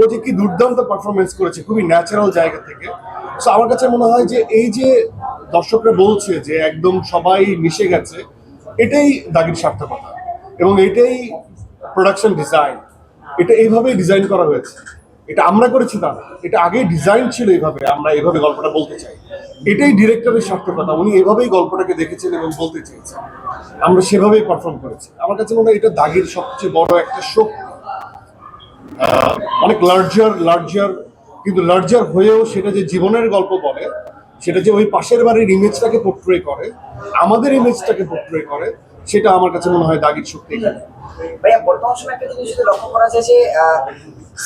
ও যে কি দুর্দান্ত পারফরমেন্স করেছে, খুবই ন্যাচারাল জায়গা থেকে। সো আমার কাছে মনে হয় যে এই যে দর্শকরা বলছে যে একদম সবাই মিশে গেছে, এটাই দাগির সার্থকতা এবং এটাই প্রোডাকশন ডিজাইন এটা এইভাবেই ডিজাইন করা হয়েছে। এটা আমরা করেছি না। এটা আগেই ডিজাইন ছিল এইভাবে, আমরা এইভাবে গল্পটা বলতে চাই। এটাই ডিরেক্টরের সার্থকতা, উনি এভাবেই গল্পটাকে দেখেছেন এবং বলতে চেয়েছেন। আমরা সেভাবেই পারফর্ম করেছি। আমার কাছে মনে হয় এটা দাগের সবচেয়ে বড় একটা শক্তি। অনেক লার্জার লার্জার কিন্তু লার্জার হয়েও সেটা যে জীবনের গল্প বলে, সেটা যে ওই পাশের বাড়ির ইমেজটাকে পোট্রে করে, আমাদের ইমেজটাকে পোট্রে করে, সেটা আমার কাছে মনে হয় দাগির শক্তি এখানে। ভাইয়া, বর্তমান সময় একটা জিনিস লক্ষ্য করা যায় যে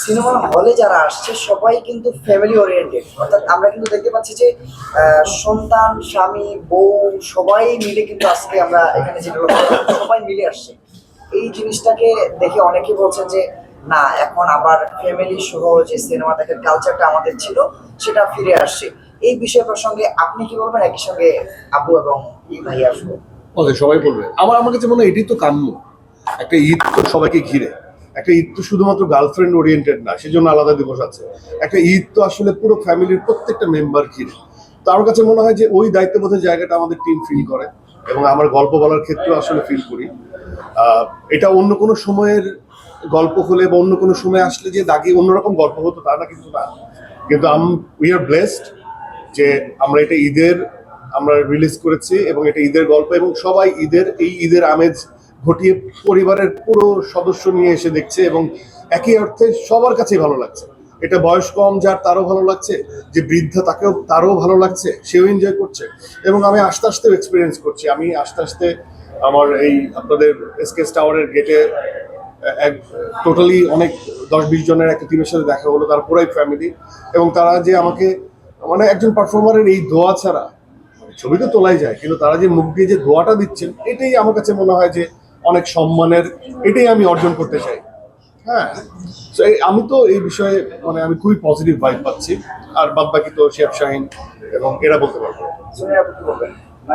সিনেমা হলে যারা আসছে, সবাই কিন্তু ফ্যামিলি ওরিয়েন্টেড অর্থাৎ আমরা কিন্তু দেখতে পাচ্ছি যে সন্তান, স্বামী, বউ, সবাই মিলে কিন্তু আজকে আমরা এখানে যেটা সবাই মিলে আসছে। এই জিনিসটাকে দেখে অনেকে বলছেন যে না, এখন আবার ফ্যামিলি সহ যে সিনেমা দেখার কালচারটা আমাদের ছিল, সেটা ফিরে আসছে। এই বিষয় প্রসঙ্গে আপনি কি বলবেন? একই সঙ্গে আবু এবং ভাই আসব। বলে সবাই বলবে। আমার আমার কাছে মনে হয় এটাই তো কাম্য। একটা ঈদ তো সবাইকে ঘিরে। একটা ঈদ তো শুধুমাত্র গার্লফ্রেন্ড ওরিয়েন্টেড না, সেজন্য আলাদা দিবস আছে। একটা ঈদ তো আসলে পুরো ফ্যামিলির প্রত্যেকটা মেম্বার ঘিরে। তো আমার কাছে মনে হয় যে ওই দায়িত্ববোধের জায়গাটা আমাদের টিম ফিল করে এবং আমার গল্প বলার ক্ষেত্রেও আসলে ফিল করি। এটা অন্য কোনো সময়ের গল্প হলে বা অন্য কোনো সময় আসলে যে দাগি অন্যরকম গল্প হতো, তা না কিন্তু না। কিন্তু আম উই আর ব্লেসড যে আমরা এটা ঈদের, আমরা রিলিজ করেছি এবং এটা ঈদের গল্প এবং সবাই ঈদের, এই ঈদের আমেজ ঘটিয়ে পরিবারের পুরো সদস্য নিয়ে এসে দেখছে এবং একই অর্থে সবার কাছেই ভালো লাগছে। এটা বয়স কম, যার তারও ভালো লাগছে, যে বৃদ্ধা তাকেও, তারও ভালো লাগছে, সেও এনজয় করছে এবং আমি আস্তে আস্তে এক্সপিরিয়েন্স করছি। আমি আস্তে আস্তে আমার এই আপনাদের এসকেস টাওয়ারের গেটে এক টোটালি অনেক দশ বিশ জনের একটা টিমের সাথে দেখা হলো, তার পুরাই ফ্যামিলি এবং তারা যে আমাকে মানে একজন পারফর্মারের এই দোয়া ছাড়া ছবি তো তোলাই যায়, কিন্তু তারা যে মুখ দিয়ে যে দোয়াটা দিচ্ছেন, এটাই আমার কাছে মনে হয় যে অনেক সম্মানের, এটাই আমি অর্জন করতে চাই। হ্যাঁ তো আমি তো এই বিষয়ে মানে আমি খুবই পজিটিভ ভাইব পাচ্ছি। আর বাদ বাকি তো শেফ শাহিন এবং এরা বলতে পারব।